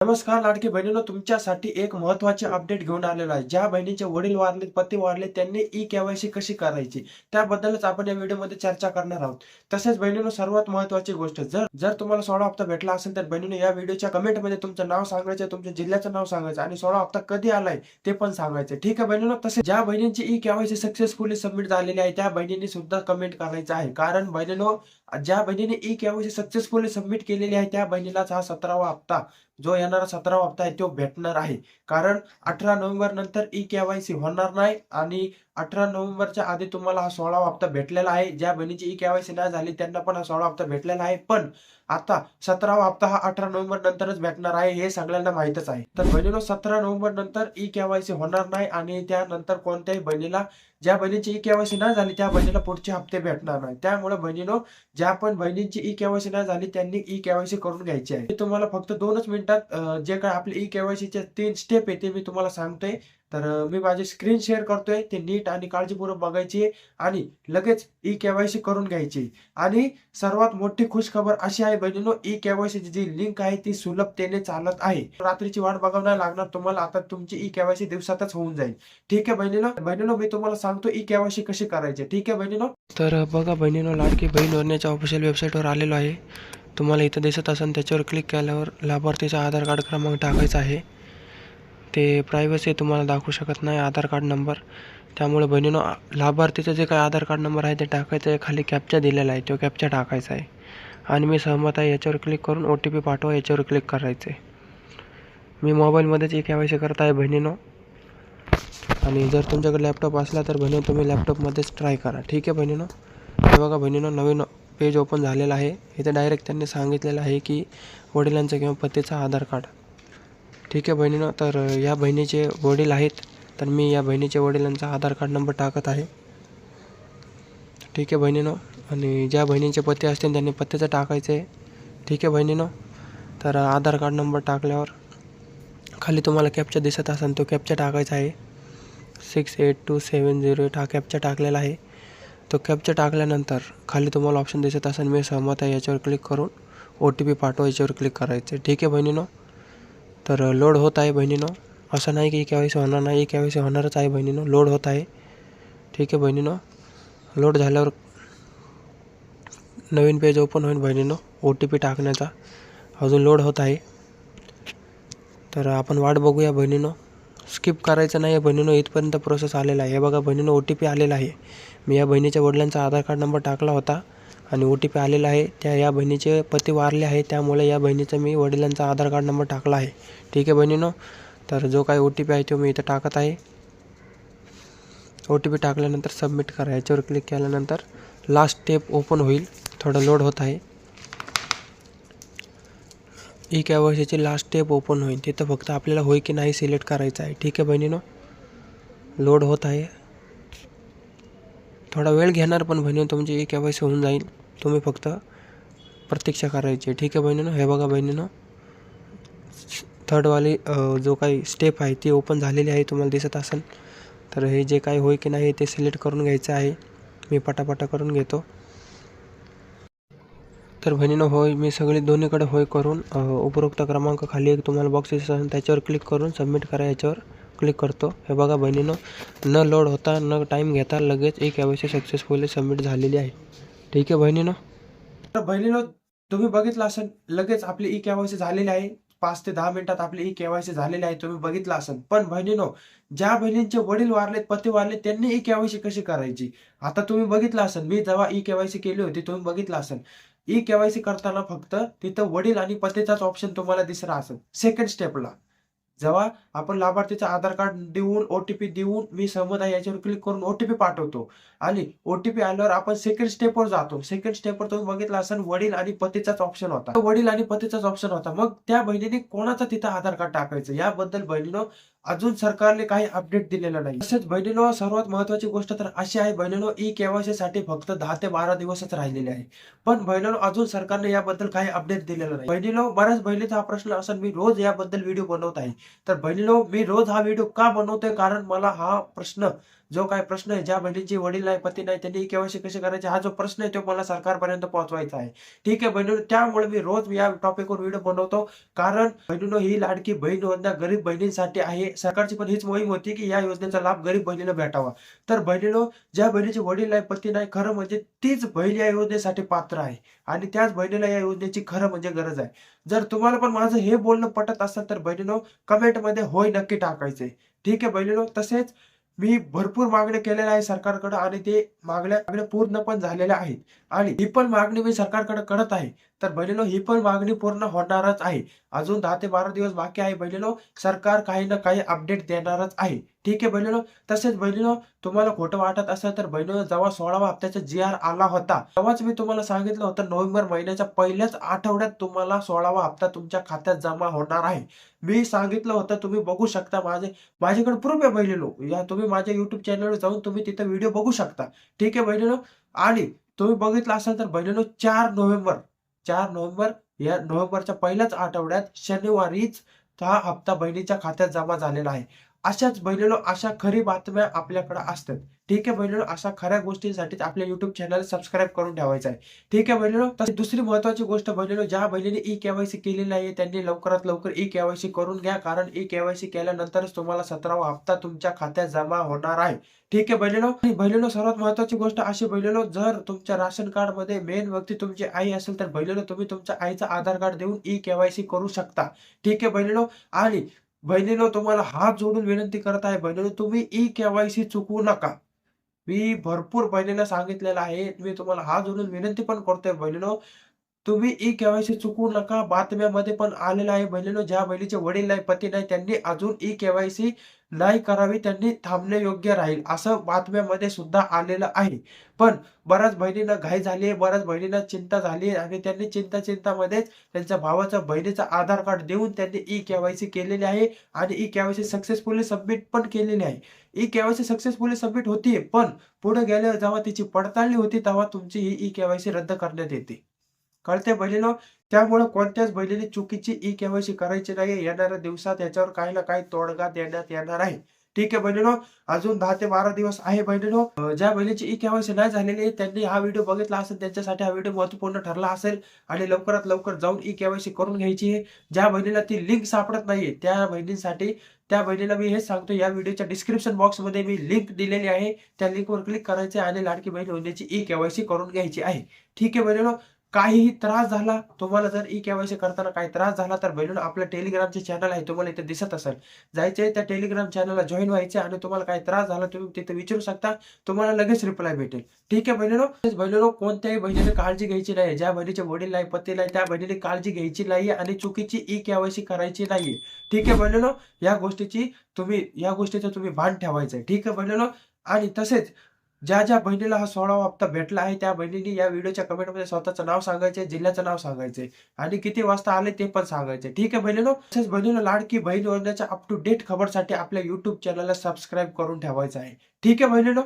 नमस्कार लाडकी बहिणीनो तुमच्यासाठी एक महत्त्वाचे अपडेट घेऊन आलेलो आहे. ज्या बहिणीचे वडील वारले पती वारले त्यांनी ई केवायसी कशी करायची? त्याबद्दलच आपण या व्हिडिओमध्ये चर्चा करणार आहोत. तसेच बहिणीनो सर्वात महत्वाची गोष्ट जर जर तुम्हाला सोळा हप्ता भेटला असेल तर बहिणीने या व्हिडिओच्या कमेंटमध्ये तुमचं नाव सांगायचं तुमच्या जिल्ह्याचं नाव सांगायचं आणि सोळा हप्ता कधी आलाय ते पण सांगायचं ठीक आहे बहिणीनो तसेच ज्या बहिणींची ई केवायसी सक्सेसफुली सबमिट झालेली आहे त्या बहिणींनी सुद्धा कमेंट करायचं आहे. कारण बहिणीनो ज्या बहिणीने ई केवायसी सक्सेसफुली सबमिट केलेली आहे त्या बहिणीलाच हा सतरावा हप्ता जो येणारा सतरावा हप्ता आहे तो भेटणार आहे. कारण अठरा नोव्हेंबर नंतर ई केवायसी होणार नाही आणि अठरा नोव्हेंबरच्या आधी तुम्हाला हा सोळावा हप्ता भेटलेला आहे. ज्या बहिणीची ई केवायसी नाही झाली त्यांना पण हा सोळा हप्ता भेटलेला आहे. पण आता सतरावा हप्ता हा अठरा नोव्हेंबर नंतरच भेटणार आहे हे सगळ्यांना माहितच आहे. तर बहिणीनो सतरा नोव्हेंबर नंतर ई केवायसी होणार नाही आणि त्यानंतर कोणत्याही बहिणीला ज्या बहिणीची ई केवायसी नाही झाली त्या बहिणीला पुढचे हप्ते भेटणार नाही. त्यामुळे बहिणीनो ज्या पण बहिणींची ई केवायसी नाही झाली त्यांनी ई केवायसी करून घ्यायची आहे. तुम्हाला फक्त दोनच मिनिटात जे काय आपले ई केवायसीचे तीन स्टेप आहे ते मी तुम्हाला सांगतोय. तर मी माझी स्क्रीन शेअर करतोय. ते नीट आणि काळजीपूर्वक बघायची आणि लगेच ई केवायसी करून घ्यायची. आणि सर्वात मोठी खुशखबर अशी आहे बहिणीनो ई केवायसीची जी लिंक आहे ती सुलभतेने चालत आहे. रात्रीची वाट बघावं नाही लागणार तुम्हाला. आता तुमची ई केवायसी दिवसातच होऊन जाईल. ठीक आहे बहिणीनो? बहिणीनो मी तुम्हाला सांगतो ई केवायसी कशी करायची. ठीक आहे बहिणीनो? तर बघा बहिणीनो लाडकी बहीण योजनेच्या ऑफिशियल वेबसाईटवर आलेलो आहे. तुम्हाला इथं दिसत असेल त्याच्यावर क्लिक केल्यावर लाभार्थीचा आधार कार्ड क्रमांक टाकायचा आहे. ते प्रायव्हसी तुम्हाला दाखवू शकत नाही आधार कार्ड नंबर त्यामुळे बहिणीनो लाभार्थीचं जे काही आधार कार्ड नंबर आहे ते टाकायचं आहे खाली कॅप्चा दिलेला आहे तो कॅप्चा टाकायचा आहे. आणि मी सहमत आहे याच्यावर क्लिक करून ओ टी पी पाठवा याच्यावर क्लिक करायचं आहे मी मोबाईलमध्येच एक केवायसी करत आहे बहिणीनो. आणि जर तुमच्याकडे लॅपटॉप असला तर बहिणी तुम्ही लॅपटॉपमध्येच ट्राय करा. ठीक आहे बहिणीनो? हे बघा बहिणीनो नवीन पेज ओपन झालेलं आहे. इथे डायरेक्ट त्यांनी सांगितलेलं आहे की वडिलांचं किंवा पतीचं आधार कार्ड ठीक आहे बहिणीनो तर या बहिणीचे वडील आहेत तर मी या बहिणीच्या वडिलांचा आधार कार्ड नंबर टाकत आहे. ठीक आहे बहिणीनं आणि ज्या बहिणीचे पत्ते असतील त्यांनी पत्त्याचं टाकायचं आहे ठीक आहे बहिणीनं तर आधार कार्ड नंबर टाकल्यावर खाली तुम्हाला कॅपचा दिसत असेल तो कॅपचा टाकायचा आहे. Six eight two seven zero eight हा कॅपचा टाकलेला आहे. तो कॅपचा टाकल्यानंतर खाली तुम्हाला ऑप्शन दिसत असेल मी सहमत आहे याच्यावर क्लिक करून ओ टी पी पाठवा याच्यावर क्लिक करायचं ठीक आहे बहिणीनं तर लोड होत आहे बहिणीनो. असं नाही की केवायसी होणार नाही केवायसी होणारच आहे बहिणीनो. लोड होत आहे. ठीक आहे बहिणीनो. लोड झाल्यावर नवीन पेज ओपन होईल बहिणीनो ओ टी पी टाकण्याचा. अजून लोड होत आहे. तर आपण वाट बघूया बहिणीनो. स्किप करायचं नाही आहे बहिणीनो इथपर्यंत प्रोसेस आलेला आहे. हे बघा बहिणीनो ओ टी पी आलेला आहे. मी या बहिणीच्या वडिलांचा आधार कार्ड नंबर टाकला होता. आणि ओ टी पी आलेला आहे. त्या या बहिणीचे पती वारले आहे. त्यामुळे या बहिणीचा मी वडिलांचा आधार कार्ड नंबर टाकला आहे. ठीक आहे बहिणीनो तर जो काही ओ टी पी आहे तो मी इथं टाकत आहे. ओ टी पी टाकल्यानंतर सबमिट करा. याच्यावर क्लिक केल्यानंतर लास्ट स्टेप ओपन होईल. थोडं लोड होत आहे. ई केवायसीची लास्ट स्टेप ओपन होईल. तिथं फक्त आपल्याला होय की नाही सिलेक्ट करायचं आहे. ठीक आहे बहिणीनो लोड होत आहे. थोडा वेळ घेणार पण बहिणी तुमची ई केवायसी होऊन जाईल. तुम्ही फक्त प्रतीक्षा करायची. ठीक आहे बहिणीनं हे बघा बहिणीनं. थर्डवाली जो काही स्टेप आहे ती ओपन झालेली आहे तुम्हाला दिसत असेल. तर हे जे काही होय की नाही ते सिलेक्ट करून घ्यायचं आहे. मी पटापटा करून घेतो. तर बहिणीनं होय मी सगळी दोन्हीकडे होय करून उपरोक्त क्रमांक खाली एक तुम्हाला बॉक्स दिसत असेल त्याच्यावर क्लिक करून सबमिट करा याच्यावर क्लिक करतो. हे बघा बहिणीनं न लोड होता न टाईम घेता लगेच एक यावेळी सक्सेसफुली सबमिट झालेली आहे. ठीक आहे बहिणीनं. तर बहिणीनं तुम्ही बघितलं असेल लगेच आपली ई केवायसी झालेली आहे. पाच ते दहा मिनिटात आपली ई केवायसी झालेली आहे तुम्ही बघितलं असेल. पण बहिणीनो ज्या बहिणींचे वडील वारलेत पती वारले त्यांनी ई केवायसी कशी करायची? आता तुम्ही बघितलं असेल मी जेव्हा ई केवायसी केली होती तुम्ही बघितलं असेल. ई केवायसी करताना फक्त तिथं वडील आणि पतीचाच ऑप्शन तुम्हाला दिसला असेल. सेकंड स्टेपला जेव्हा आपण लाभार्थीचं आधार कार्ड देऊन ओटीपी देऊन मी सहमत आहे याच्यावर क्लिक करून ओटीपी पाठवतो. आणि ओटीपी आल्यावर आपण सेकंड स्टेपवर जातो. सेकंड स्टेपवर तुम्ही बघितला असेल वडील आणि पतीचाच ऑप्शन होता. वडील आणि पतीचाच ऑप्शन होता. मग त्या बहिणीने कोणाचा तिथं आधार कार्ड टाकायचं? याबद्दल बहिणीनं अजून सरकारने काही अपडेट दिलेलं नाही. तसेच बहिणीनो सर्वात महत्वाची गोष्ट तर अशी आहे बहिणीनो ई केवायसी साठी फक्त दहा ते बारा दिवसच राहिलेले आहे. पण बहिणीनो अजून सरकारने याबद्दल काही अपडेट दिलेलं नाही. बहिणीनो बऱ्याच बहिणीचा हा प्रश्न असेल मी रोज याबद्दल व्हिडिओ बनवत आहे. तर बहिणीनो मी रोज हा व्हिडिओ का बनवतोय? कारण मला हा प्रश्न जो काय प्रश्न आहे ज्या म्हणजे बहिणीचे वडील नाही पती नाही त्यांनी केवायसी कशी करायची हा जो प्रश्न आहे तो मला सरकारपर्यंत पोहोचवायचा आहे. ठीक आहे बहिणीनो त्यामुळे मी रोज या टॉपिकवर व्हिडिओ बनवतो. कारण बहिणीनो ही लाडकी बहीण योजना गरीब बहिणींसाठी आहे. सरकारची पण हीच मोहीम होती की या योजनेचा लाभ गरीब बहिणीला भेटावा. तर बहिणीनो ज्या बहिणीचे वडील नाही पती नाही खरं म्हणजे तीच बहीण या योजनेसाठी पात्र आहे. आणि त्याच बहिणीला या योजनेची खरं म्हणजे गरज आहे. जर तुम्हाला पण माझं हे बोलणं पटत असेल तर बहिणीनो कमेंटमध्ये होय नक्की टाकायचे ठीक आहे बहिणीनो तसेच मी भरपूर मागण्या केलेल्या आहे सरकारकडे आणि ते मागण्या मागण्या पूर्ण पण झालेल्या आहेत. आणि ही पण मागणी मी सरकारकडे करत आहे. तर बहिणीनो ही पण मागणी पूर्ण होणारच आहे. अजून दहा ते बारा दिवस बाकी आहे बहिणीनो. सरकार काही ना काही अपडेट देणारच आहे. ठीक आहे बहिणीनो? तसेच बहिणीनो तुम्हाला खोटं वाटत असेल तर बहिणीनो जेव्हा सोळावा हप्त्याचा जी आर आला होता तेव्हाच मी तुम्हाला सांगितलं होतं नोव्हेंबर महिन्याच्या पहिल्याच आठवड्यात तुम्हाला सोळावा हप्ता तुमच्या खात्यात जमा होणार आहे. मी सांगितलं होतं तुम्ही बघू शकता माझे माझ्याकडे प्रूफ आहे बहिणीनो. या तुम्ही माझ्या युट्यूब चॅनलवर जाऊन तुम्ही तिथं व्हिडिओ बघू शकता. ठीक आहे बहिणीनो? आणि तुम्ही बघितलं असेल तर बहिणीनो चार नोव्हेंबर चार नोव्हेंबर या नोव्हेंबरच्या पहिल्याच आठवड्यात शनिवारीच हा हप्ता बहिणीच्या खात्यात जमा झालेला आहे. अशाच बैलेलो अशा खरी बातम्या आपल्याकडे असतात. ठीक आहे बैलेलो अशा खऱ्या गोष्टींसाठी आपल्या युट्यूब चॅनल सबस्क्राईब करून ठेवायचं आहे. ठीक आहे बैलेलो तशी दुसरी महत्वाची गोष्ट बैलेलो ज्या बहिणीने ई केवायसी केलेली आहे त्यांनी लवकरात लवकर ई केवायसी करून घ्या. कारण ई केवायसी केल्यानंतरच तुम्हाला सतरावा हप्ता तुमच्या खात्यात जमा होणार आहे. ठीक आहे बहिणीनो आणि बहिणीनो सर्वात महत्वाची गोष्ट अशी बहिणीनो जर तुमच्या राशन कार्डमध्ये मेन व्यक्ती तुमची आई असेल तर बहिणीनो तुम्ही तुमच्या आईचा आधार कार्ड देऊन ई केवायसी करू शकता. ठीक आहे बहिणीनो आणि बहिणीनो तुम्हाला हात जोडून विनंती करत आहे बहिणीनो तुम्ही ई केवायसी चुकवू नका. मी भरपूर बहिणीला सांगितलेलं आहे मी तुम्हाला हात जोडून विनंती पण करतोय बहिणीनो. तुम्ही ई केवायसी चुकवू नका बातम्यामध्ये पण आलेलं आहे बहिणीनो ज्या बहिणीचे वडील नाही पती नाही त्यांनी अजून ई केवायसी नाही करावी त्यांनी थांबणे योग्य राहील असं बातम्यामध्ये सुद्धा आलेलं आहे. पण बऱ्याच बहिणींना घाई झाली आहे बऱ्याच बहिणींना चिंता झाली आहे आणि त्यांनी चिंता चिंतामध्येच त्यांच्या भावाचा बहिणीचा आधार कार्ड देऊन त्यांनी ई केवायसी केलेली आहे आणि ई केवायसी सक्सेसफुली सबमिट पण केलेली आहे. ई केवायसी सक्सेसफुली सबमिट होती पण पुढे गेल्यावर जेव्हा तिची पडताळणी होती तेव्हा तुमची ही ई केवायसी रद्द करण्यात येते. कळते बहिणीनो? त्यामुळे कोणत्याच बहिणीने चुकीची ई केवायसी करायची नाही येणाऱ्या दिवसात याच्यावर काही ना काही तोडगा देण्यात येणार आहे. ठीक आहे बहिणीनो? अजून दहा ते बारा दिवस आहे बहिणीनो. ज्या बहिणीची ई केवायसी नाही झालेली आहे त्यांनी हा व्हिडिओ बघितला असेल त्यांच्यासाठी हा व्हिडिओ महत्त्वपूर्ण ठरला असेल आणि लवकरात लवकर जाऊन ई केवायसी करून घ्यायची आहे. ज्या बहिणीला ती लिंक सापडत नाहीये त्या बहिणींसाठी त्या बहिणीला मी हेच सांगतो या व्हिडिओच्या डिस्क्रिप्शन बॉक्समध्ये मी लिंक दिलेली आहे. त्या लिंकवर क्लिक करायचे आणि लाडकी बहीण होण्याची ई केवायसी करून घ्यायची आहे. ठीक आहे बहिणीनो? काहीही त्रास झाला तुम्हाला जर ई केवायसी करताना काही त्रास झाला तर बहिणीनो आपलं टेलिग्रामचे चॅनल आहे तुम्हाला इथे दिसत असेल. जायचे त्या टेलिग्राम चॅनलला जॉईन व्हायचे आणि तुम्हाला काही त्रास झाला तुम्ही तिथे विचारू शकता तुम्हाला लगेच रिप्लाय भेटेल. ठीक आहे बहिणीनो बहिणीनो कोणत्याही बहिणीने काळजी घ्यायची नाही ज्या बहिणीचे वडील नाही पती नाही त्या बहिणीने काळजी घ्यायची नाही आणि चुकीची ई केवायसी करायची नाहीये. ठीक आहे बहिणीनो या गोष्टीची तुम्ही या गोष्टीचं तुम्ही भान ठेवायचं ठीक आहे बहिणीनो आणि तसेच ज्या ज्या बहिणीला हा सोळावा हप्ता भेटला आहे त्या बहिणीने या व्हिडिओच्या कमेंटमध्ये स्वतःचं नाव सांगायचे जिल्ह्याचं नाव सांगायचे आणि किती वाजता आले ते पण सांगायचे. ठीक आहे बहिणीनो तसेच बहिणीला लाडकी बहीण योजनेच्या अप टू डेट खबरसाठी आपल्या युट्यूब चॅनलला सबस्क्राईब करून ठेवायचं आहे. ठीक आहे बहिणीनो?